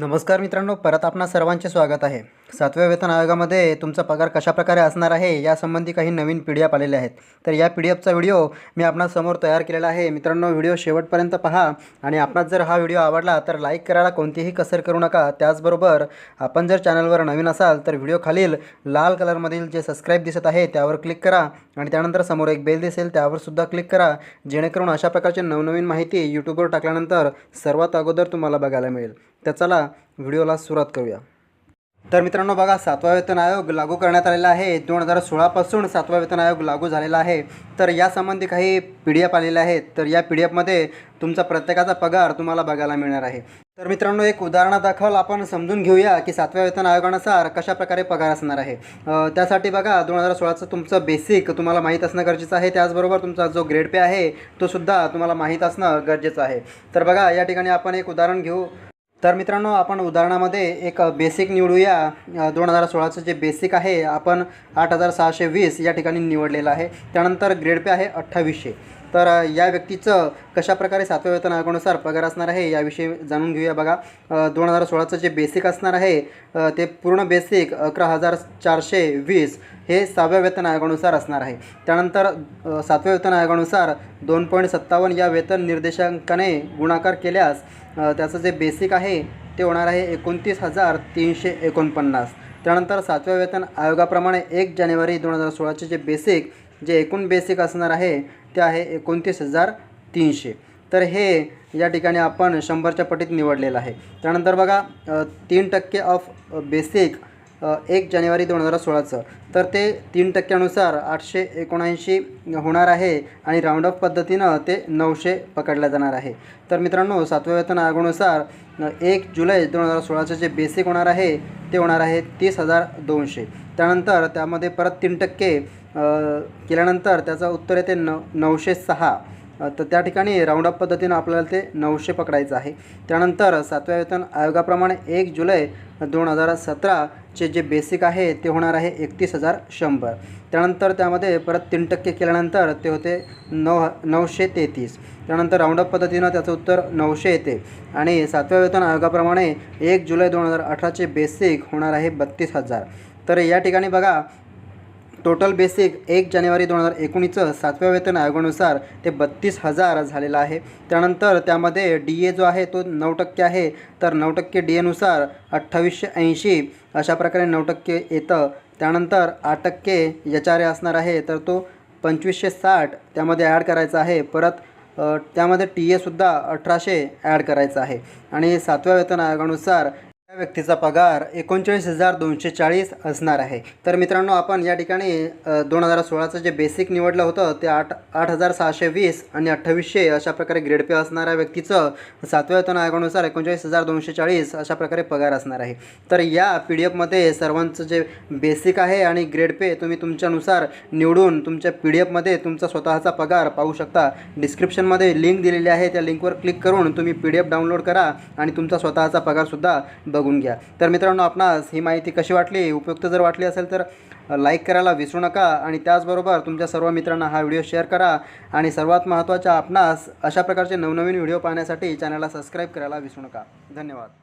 नमस्कार मित्रांनो परत आपणा सर्वांचे स्वागत आहे. सातव्या वेतन आयोगामध्ये तुमचा पगार कशाप्रकारे असणार आहे यासंबंधी काही नवीन पी डी एफ आलेले आहेत. तर या पी डी एफचा व्हिडिओ मी आपणासमोर तयार केलेला आहे. मित्रांनो व्हिडिओ शेवटपर्यंत पहा आणि आपणास जर हा व्हिडिओ आवडला तर लाईक करायला कोणतीही कसर करू नका. त्याचबरोबर आपण जर चॅनलवर नवीन असाल तर व्हिडिओ खालील लाल कलरमधील जे सबस्क्राईब दिसत आहे त्यावर क्लिक करा आणि त्यानंतर समोर एक बेल दिसेल त्यावरसुद्धा क्लिक करा. जेणेकरून अशा प्रकारची नवनवीन माहिती यूट्यूबवर टाकल्यानंतर सर्वात अगोदर तुम्हाला बघायला मिळेल. तर चला व्हिडिओला सुरुवात करूया. तर मित्रांनो बघा सातवा वेतन आयोग लागू करण्यात आलेला आहे. दोन हजार सोळापासून सातवा वेतन आयोग लागू झालेला आहे. तर यासंबंधी काही पी डी एफ आलेले आहेत. तर या पी डी एफमध्ये तुमचा प्रत्येकाचा पगार तुम्हाला बघायला मिळणार आहे. तर मित्रांनो एक उदाहरणादाखल आपण समजून घेऊया की सातव्या वेतन आयोगानुसार कशाप्रकारे पगार असणार आहे. त्यासाठी बघा दोन हजार सोळाचं तुमचं बेसिक तुम्हाला माहीत असणं गरजेचं आहे. त्याचबरोबर तुमचा जो ग्रेड पे आहे तो सुद्धा तुम्हाला माहीत असणं गरजेचं आहे. तर बघा या ठिकाणी आपण एक उदाहरण घेऊ. तर मित्रांनो आपण उदाहरणामध्ये एक बेसिक निवडूया. दोन हजार सोळाचं जे बेसिक आहे आपण आठ हजार सहाशे वीस या ठिकाणी निवडलेलं आहे. त्यानंतर ग्रेड पे आहे अठ्ठावीसशे. तर या व्यक्तीचं कशाप्रकारे सातव्या वेतन आयोगानुसार पगार असणार आहे याविषयी जाणून घेऊया बघा. दोन हजार सोळाचं जे बेसिक असणार आहे ते पूर्ण बेसिक अकरा हजार चारशे वीस हे सहाव्या वेतन आयोगानुसार असणार आहे. त्यानंतर सातव्या वेतन आयोगानुसार दोन पॉईंट सत्तावन्न या वेतन निर्देशांकाने गुणाकार केल्यास त्याचं जे बेसिक आहे ते होणार आहे एकोणतीस हजार तीनशे एकोणपन्नास. त्यानंतर सातव्या वेतन आयोगाप्रमाणे एक जानेवारी दोन हजार सोळाचे जे बेसिक जे एकूण बेसिक असणार आहे ते आहे एकोणतीस हजार तीनशे. तर हे या ठिकाणी आपण शंभरच्या पटीत निवडलेलं आहे. त्यानंतर बघा तीन टक्के ऑफ बेसिक एक जानेवारी दोन हजार सोळाचं. तर ते तीन टक्क्यानुसार आठशे एकोणऐंशी होणार आहे आणि राऊंड ऑफ पद्धतीनं ते नऊशे पकडलं जाणार आहे. तर मित्रांनो सातव्या वेतन आयोगानुसार एक जुलै दोन हजार सोळाचं जे बेसिक होणार आहे ते होणार आहे तीस हजार दोनशे. त्यानंतर त्यामध्ये परत तीन टक्के केल्यानंतर त्याचं उत्तर येते न नऊशे सहा. तर त्या ठिकाणी राऊंड अप पद्धतीनं आपल्याला ते नऊशे पकडायचं आहे. त्यानंतर सातव्या वेतन आयोगाप्रमाणे एक जुलै दोन हजार सतरा चे जे बेसिक आहे ते होणार आहे एकतीस हजार शंभर. त्यानंतर त्यामध्ये परत तीन टक्के केल्यानंतर ते होते नऊ नऊशे तेहतीस. त्यानंतर राऊंडअप पद्धतीनं त्याचं उत्तर नऊशे येते. आणि सातव्या वेतन आयोगाप्रमाणे एक जुलै दोन हजार अठराचे बेसिक होणार आहे बत्तीस हजार. तर या ठिकाणी बघा टोटल बेसिक एक जानेवारी दोन हजार एकोणीसचं सातव्या वेतन आयोगानुसार ते बत्तीस हजार झालेलं आहे. त्यानंतर त्यामध्ये डी ए जो आहे तो नऊ टक्के आहे. तर नऊ टक्के डी एनुसार अठ्ठावीसशे ऐंशी अशा प्रकारे नऊ टक्के येतं. त्यानंतर आठ टक्के एच आर ए असणार आहे. तर तो पंचवीसशे साठ त्यामध्ये ॲड करायचा आहे. परत त्यामध्ये टी एसुद्धा अठराशे ॲड करायचा आहे. आणि सातव्या वेतन आयोगानुसार या व्यक्तीचा पगार एकोणचाळीस हजार दोनशे चाळीस असणार आहे. तर मित्रांनो आपण या ठिकाणी दोन हजार सोळाचं जे बेसिक निवडलं होतं ते आठ आठ हजार सहाशे वीस आणि अठ्ठावीसशे अशा प्रकारे ग्रेड पे असणाऱ्या व्यक्तीचं. सातव्या वेतन आयोगानुसार एकोणचाळीस हजार दोनशे चाळीस अशा प्रकारे पगार असणार आहे. तर या पी डी एफमध्ये सर्वांचं जे बेसिक आहे आणि ग्रेड पे तुम्ही तुमच्यानुसार निवडून तुमच्या पी डी एफमध्ये तुमचा स्वतःचा पगार पाहू शकता. डिस्क्रिप्शनमध्ये लिंक दिलेली आहे त्या लिंकवर क्लिक करून तुम्ही पी डी एफ डाउनलोड करा आणि तुमचा स्वतःचा पगारसुद्धा बघून घ्या. तर मित्रांनो आपणास ही माहिती कशी वाटली उपयुक्त जर वाटली असेल तर लाईक करायला विसरू नका आणि त्याचबरोबर तुमच्या सर्व मित्रांना हा व्हिडिओ शेअर करा आणि सर्वात महत्त्वाच्या आपणास अशा प्रकारचे नवनवीन व्हिडिओ पाहण्यासाठी चॅनलला सबस्क्राईब करायला विसरू नका. धन्यवाद.